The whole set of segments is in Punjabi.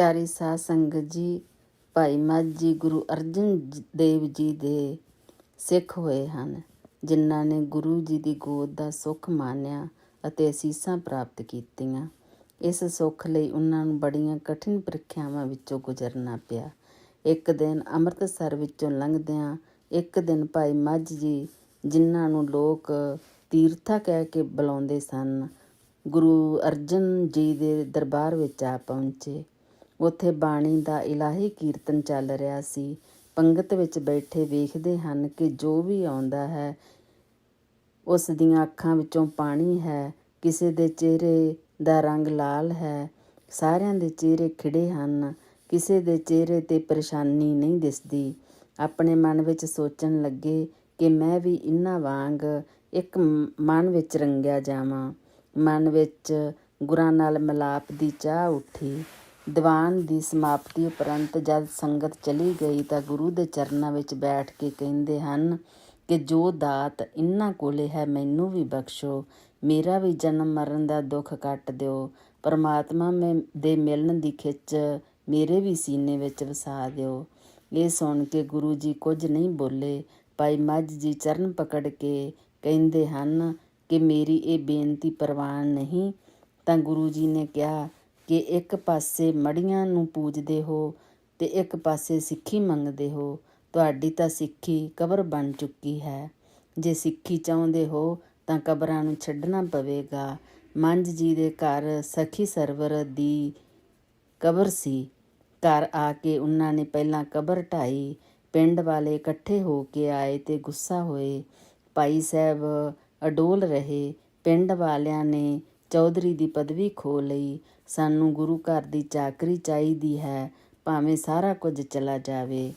ਪਿਆਰੀ ਸਾਧ ਸੰਗਤ ਜੀ, ਭਾਈ ਮਾਝੀ ਗੁਰੂ ਅਰਜਨ ਦੇਵ ਜੀ ਦੇ ਸਿੱਖ ਹੋਏ ਹਨ, ਜਿਨ੍ਹਾਂ ਨੇ ਗੁਰੂ ਜੀ ਦੀ ਗੋਦ ਦਾ ਸੁੱਖ ਮਾਣਿਆ ਅਤੇ ਅਸੀਸਾਂ ਪ੍ਰਾਪਤ ਕੀਤੀਆਂ। ਇਸ ਸੁੱਖ ਲਈ ਉਹਨਾਂ ਨੂੰ ਬੜੀਆਂ ਕਠਿਨ ਪ੍ਰੀਖਿਆਵਾਂ ਵਿੱਚੋਂ ਗੁਜ਼ਰਨਾ ਪਿਆ। ਇੱਕ ਦਿਨ ਅੰਮ੍ਰਿਤਸਰ ਵਿੱਚੋਂ ਲੰਘਦਿਆਂ ਇੱਕ ਦਿਨ ਭਾਈ ਮੱਝ ਜੀ, ਜਿਨ੍ਹਾਂ ਨੂੰ ਲੋਕ ਤੀਰਥਾ ਕਹਿ ਕੇ ਬੁਲਾਉਂਦੇ ਸਨ, ਗੁਰੂ ਅਰਜਨ ਜੀ ਦੇ ਦਰਬਾਰ ਵਿੱਚ ਆ ਪਹੁੰਚੇ। ਉੱਥੇ ਬਾਣੀ ਦਾ ਇਲਾਹੀ ਕੀਰਤਨ ਚੱਲ ਰਿਹਾ ਸੀ। ਪੰਗਤ ਵਿੱਚ ਬੈਠੇ ਵੇਖਦੇ ਹਨ ਕਿ ਜੋ ਵੀ ਆਉਂਦਾ ਹੈ, ਉਸ ਦੀਆਂ ਅੱਖਾਂ ਵਿੱਚੋਂ ਪਾਣੀ ਹੈ। ਕਿਸੇ ਦੇ ਚਿਹਰੇ ਦਾ ਰੰਗ ਲਾਲ ਹੈ। ਸਾਰਿਆਂ ਦੇ ਚਿਹਰੇ ਖਿੜੇ ਹਨ। ਕਿਸੇ ਦੇ ਚਿਹਰੇ ਤੇ ਪਰੇਸ਼ਾਨੀ ਨਹੀਂ ਦਿਸਦੀ। ਆਪਣੇ ਮਨ ਵਿੱਚ ਸੋਚਣ ਲੱਗੇ ਕਿ ਮੈਂ ਵੀ ਇਹਨਾਂ ਵਾਂਗ ਇੱਕ ਮਨ ਵਿੱਚ ਰੰਗਿਆ ਜਾਵਾਂ। ਮਨ ਵਿੱਚ ਗੁਰਾਂ ਨਾਲ ਮਿਲਾਪ ਦੀ ਚਾਹ ਉੱਠੀ। ਦੀਵਾਨ ਦੀ ਸਮਾਪਤੀ ਉਪਰੰਤ ਜਦ ਸੰਗਤ ਚਲੀ ਗਈ ਤਾਂ ਗੁਰੂ ਦੇ ਚਰਨਾਂ ਵਿੱਚ ਬੈਠ ਕੇ ਕਹਿੰਦੇ ਹਨ ਕਿ ਜੋ ਦਾਤ ਇਨ੍ਹਾਂ ਕੋਲੇ ਹੈ, ਮੈਨੂੰ ਵੀ ਬਖਸ਼ੋ। ਮੇਰਾ ਵੀ ਜਨਮ ਮਰਨ ਦਾ ਦੁੱਖ ਕੱਟ ਦਿਓ। ਪਰਮਾਤਮਾ ਮੈਂ ਦੇ ਮਿਲਣ ਦੀ ਖਿੱਚ ਮੇਰੇ ਵੀ ਸੀਨੇ ਵਿੱਚ ਵਸਾ ਦਿਓ। ਇਹ ਸੁਣ ਕੇ ਗੁਰੂ ਜੀ ਕੁਝ ਨਹੀਂ ਬੋਲੇ। ਭਾਈ ਮੱਝ ਜੀ ਚਰਨ ਪਕੜ ਕੇ ਕਹਿੰਦੇ ਹਨ ਕਿ ਮੇਰੀ ਇਹ ਬੇਨਤੀ ਪ੍ਰਵਾਨ ਨਹੀਂ। ਤਾਂ ਗੁਰੂ ਜੀ ਨੇ ਕਿਹਾ ਕਿ ਇੱਕ ਪਾਸੇ ਮੜੀਆਂ ਨੂੰ ਪੂਜਦੇ ਹੋ ਤੇ ਇੱਕ ਪਾਸੇ ਸਿੱਖੀ ਮੰਗਦੇ ਹੋ, ਤੁਹਾਡੀ ਤਾਂ ਸਿੱਖੀ ਕਬਰ ਬਣ ਚੁੱਕੀ ਹੈ। ਜੇ ਸਿੱਖੀ ਚਾਹੁੰਦੇ ਹੋ ਤਾਂ ਕਬਰਾਂ ਨੂੰ ਛੱਡਣਾ ਪਵੇਗਾ। ਮੰਜ ਜੀ ਦੇ ਘਰ ਸਖੀ ਸਰਵਰ ਦੀ ਕਬਰ ਸੀ। ਘਰ ਆ ਕੇ ਉਹਨਾਂ ਨੇ ਪਹਿਲਾਂ ਕਬਰ ਢਾਈ, ਪਿੰਡ ਵਾਲੇ ਇਕੱਠੇ ਹੋ ਕੇ ਆਏ ਤੇ ਗੁੱਸਾ ਹੋਏ। ਭਾਈ ਸਾਹਿਬ ਅਡੋਲ ਰਹੇ, ਪਿੰਡ ਵਾਲਿਆਂ ਨੇ ਚੌਧਰੀ ਦੀ ਪਦਵੀ ਖੋ ਲਈ। ਸਾਨੂੰ ਗੁਰੂ ਘਰ ਦੀ ਚਾਕਰੀ ਚਾਹੀਦੀ ਹੈ, ਭਾਵੇਂ ਸਾਰਾ ਕੁਝ ਚਲਾ ਜਾਵੇ।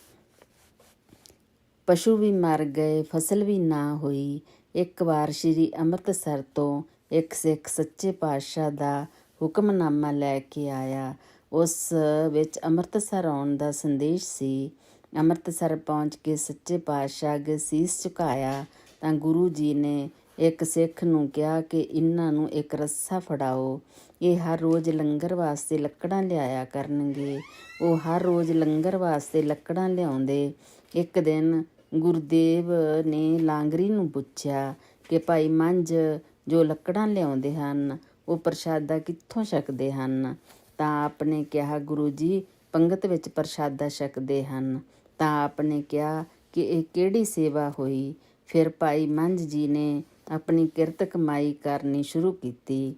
ਪਸ਼ੂ ਵੀ ਮਰ ਗਏ, ਫਸਲ ਵੀ ਨਾ ਹੋਈ। ਇੱਕ ਵਾਰ ਸ੍ਰੀ ਅੰਮ੍ਰਿਤਸਰ ਤੋਂ ਇੱਕ ਸਿੱਖ ਸੱਚੇ ਪਾਤਸ਼ਾਹ ਦਾ ਹੁਕਮਨਾਮਾ ਲੈ ਕੇ ਆਇਆ। ਉਸ ਵਿੱਚ ਅੰਮ੍ਰਿਤਸਰ ਆਉਣ ਦਾ ਸੰਦੇਸ਼ ਸੀ। ਅੰਮ੍ਰਿਤਸਰ ਪਹੁੰਚ ਕੇ ਸੱਚੇ ਪਾਤਸ਼ਾਹ ਅੱਗੇ ਸੀਸ ਝੁਕਾਇਆ ਤਾਂ ਗੁਰੂ ਜੀ ਨੇ ਇੱਕ ਸਿੱਖ ਨੂੰ ਕਿਹਾ ਕਿ ਇਹਨਾਂ ਨੂੰ ਇੱਕ ਰੱਸਾ ਫੜਾਓ। ਇਹ ਹਰ ਰੋਜ਼ ਲੰਗਰ ਵਾਸਤੇ ਲੱਕੜਾਂ ਲਿਆਇਆ ਕਰਨਗੇ। ਉਹ ਹਰ ਰੋਜ਼ ਲੰਗਰ ਵਾਸਤੇ ਲੱਕੜਾਂ ਲਿਆਉਂਦੇ। ਇੱਕ ਦਿਨ ਗੁਰਦੇਵ ਨੇ ਲਾਂਗਰੀ ਨੂੰ ਪੁੱਛਿਆ ਕਿ ਭਾਈ ਮੰਝ, ਜੋ ਲੱਕੜਾਂ ਲਿਆਉਂਦੇ ਹਨ, ਉਹ ਪ੍ਰਸ਼ਾਦਾ ਕਿੱਥੋਂ ਛਕਦੇ ਹਨ? ਤਾਂ ਆਪਨੇ ਕਿਹਾ, ਗੁਰੂ ਜੀ, ਪੰਗਤ ਵਿੱਚ ਪ੍ਰਸ਼ਾਦਾ ਛਕਦੇ ਹਨ। ਤਾਂ ਆਪਨੇ ਕਿਹਾ ਕਿ ਇਹ ਕਿਹੜੀ ਸੇਵਾ ਹੋਈ? ਫਿਰ ਭਾਈ ਮੰਝ ਜੀ ਨੇ ਆਪਣੀ ਕਿਰਤ ਕਮਾਈ ਕਰਨੀ ਸ਼ੁਰੂ ਕੀਤੀ।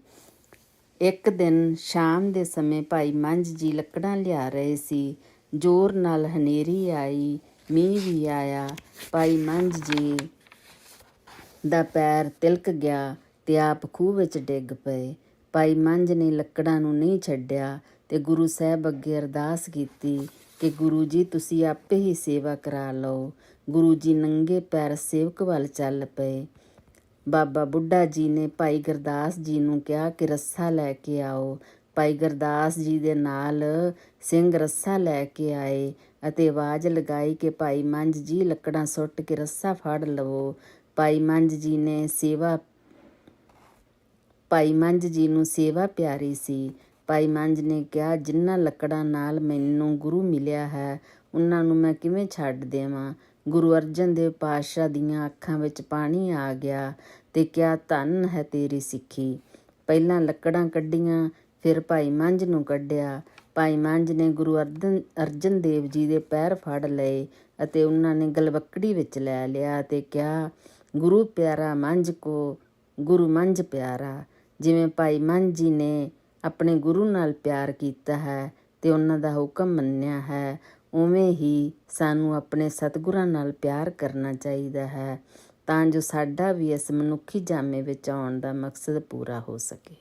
ਇੱਕ ਦਿਨ ਸ਼ਾਮ ਦੇ ਸਮੇਂ ਭਾਈ ਮੰਝ ਜੀ ਲੱਕੜਾਂ ਲਿਆ ਰਹੇ ਸੀ। ਜ਼ੋਰ ਨਾਲ ਹਨੇਰੀ ਆਈ, ਮੀਂਹ ਵੀ ਆਇਆ। ਭਾਈ ਮੰਝ ਜੀ ਦਾ ਪੈਰ ਤਿਲਕ ਗਿਆ ਤੇ ਆਪ ਖੂਹ ਵਿੱਚ ਡਿੱਗ ਪਏ। ਭਾਈ ਮੰਝ ਨੇ ਲੱਕੜਾਂ ਨੂੰ ਨਹੀਂ ਛੱਡਿਆ ਤੇ ਗੁਰੂ ਸਾਹਿਬ ਅੱਗੇ ਅਰਦਾਸ ਕੀਤੀ ਕਿ ਗੁਰੂ ਜੀ, ਤੁਸੀਂ ਆਪੇ ਹੀ ਸੇਵਾ ਕਰਾ ਲਓ। ਗੁਰੂ ਜੀ ਨੰਗੇ ਪੈਰ ਸੇਵਕ ਵੱਲ ਚੱਲ ਪਏ। ਬਾਬਾ ਬੁੱਢਾ ਜੀ ਨੇ ਭਾਈ ਗੁਰਦਾਸ ਜੀ ਨੂੰ ਕਿਹਾ ਕਿ ਰੱਸਾ ਲੈ ਕੇ ਆਓ। ਭਾਈ ਗੁਰਦਾਸ ਜੀ ਦੇ ਨਾਲ ਸਿੰਘ ਰੱਸਾ ਲੈ ਕੇ ਆਏ ਅਤੇ ਆਵਾਜ਼ ਲਗਾਈ ਕਿ ਭਾਈ ਮੰਝ ਜੀ, ਲੱਕੜਾਂ ਸੁੱਟ ਕੇ ਰੱਸਾ ਫੜ ਲਵੋ। ਭਾਈ ਮੰਝ ਜੀ ਨੇ ਸੇਵਾ, ਭਾਈ ਮੰਝ ਜੀ ਨੂੰ ਸੇਵਾ ਪਿਆਰੀ ਸੀ। ਭਾਈ ਮੰਝ ਨੇ ਕਿਹਾ, ਜਿੰਨਾਂ ਲੱਕੜਾਂ ਨਾਲ ਮੈਨੂੰ ਗੁਰੂ ਮਿਲਿਆ ਹੈ, ਉਹਨਾਂ ਨੂੰ ਮੈਂ ਕਿਵੇਂ ਛੱਡ ਦੇਵਾਂ? ਗੁਰੂ ਅਰਜਨ ਦੇਵ ਪਾਤਸ਼ਾਹ ਦੀਆਂ ਅੱਖਾਂ ਵਿੱਚ ਪਾਣੀ ਆ ਗਿਆ ਤੇ ਕਿਆ ਧੰਨ ਹੈ ਤੇਰੀ ਸਿੱਖੀ। ਪਹਿਲਾਂ ਲੱਕੜਾਂ ਕੱਢੀਆਂ, ਫਿਰ ਭਾਈ ਮੰਝ ਨੂੰ ਕੱਢਿਆ। ਭਾਈ ਮੰਝ ਨੇ ਗੁਰੂ ਅਰਜਨ ਅਰਜਨ ਦੇਵ ਜੀ ਦੇ ਪੈਰ ਫੜ ਲਏ ਅਤੇ ਉਹਨਾਂ ਨੇ ਗਲਵੱਕੜੀ ਵਿੱਚ ਲੈ ਲਿਆ ਤੇ ਕਿਹਾ, ਗੁਰੂ ਪਿਆਰਾ ਮੰਝ ਕੋ, ਗੁਰੂ ਮੰਝ ਪਿਆਰਾ। ਜਿਵੇਂ ਭਾਈ ਮੰਝ ਜੀ ਨੇ ਆਪਣੇ ਗੁਰੂ ਨਾਲ ਪਿਆਰ ਕੀਤਾ ਹੈ ਤੇ ਉਹਨਾਂ ਦਾ ਹੁਕਮ ਮੰਨਿਆ ਹੈ ਉਵੇਂ ਹੀ ਸਾਨੂੰ ਆਪਣੇ ਸਤਿਗੁਰਾਂ ਨਾਲ ਪਿਆਰ ਕਰਨਾ ਚਾਹੀਦਾ ਹੈ ਤਾਂ ਜੋ ਸਾਡਾ ਵੀ ਇਸ ਮਨੁੱਖੀ ਜਾਮੇ ਵਿੱਚ ਆਉਣ ਦਾ ਮਕਸਦ ਪੂਰਾ ਹੋ ਸਕੇ।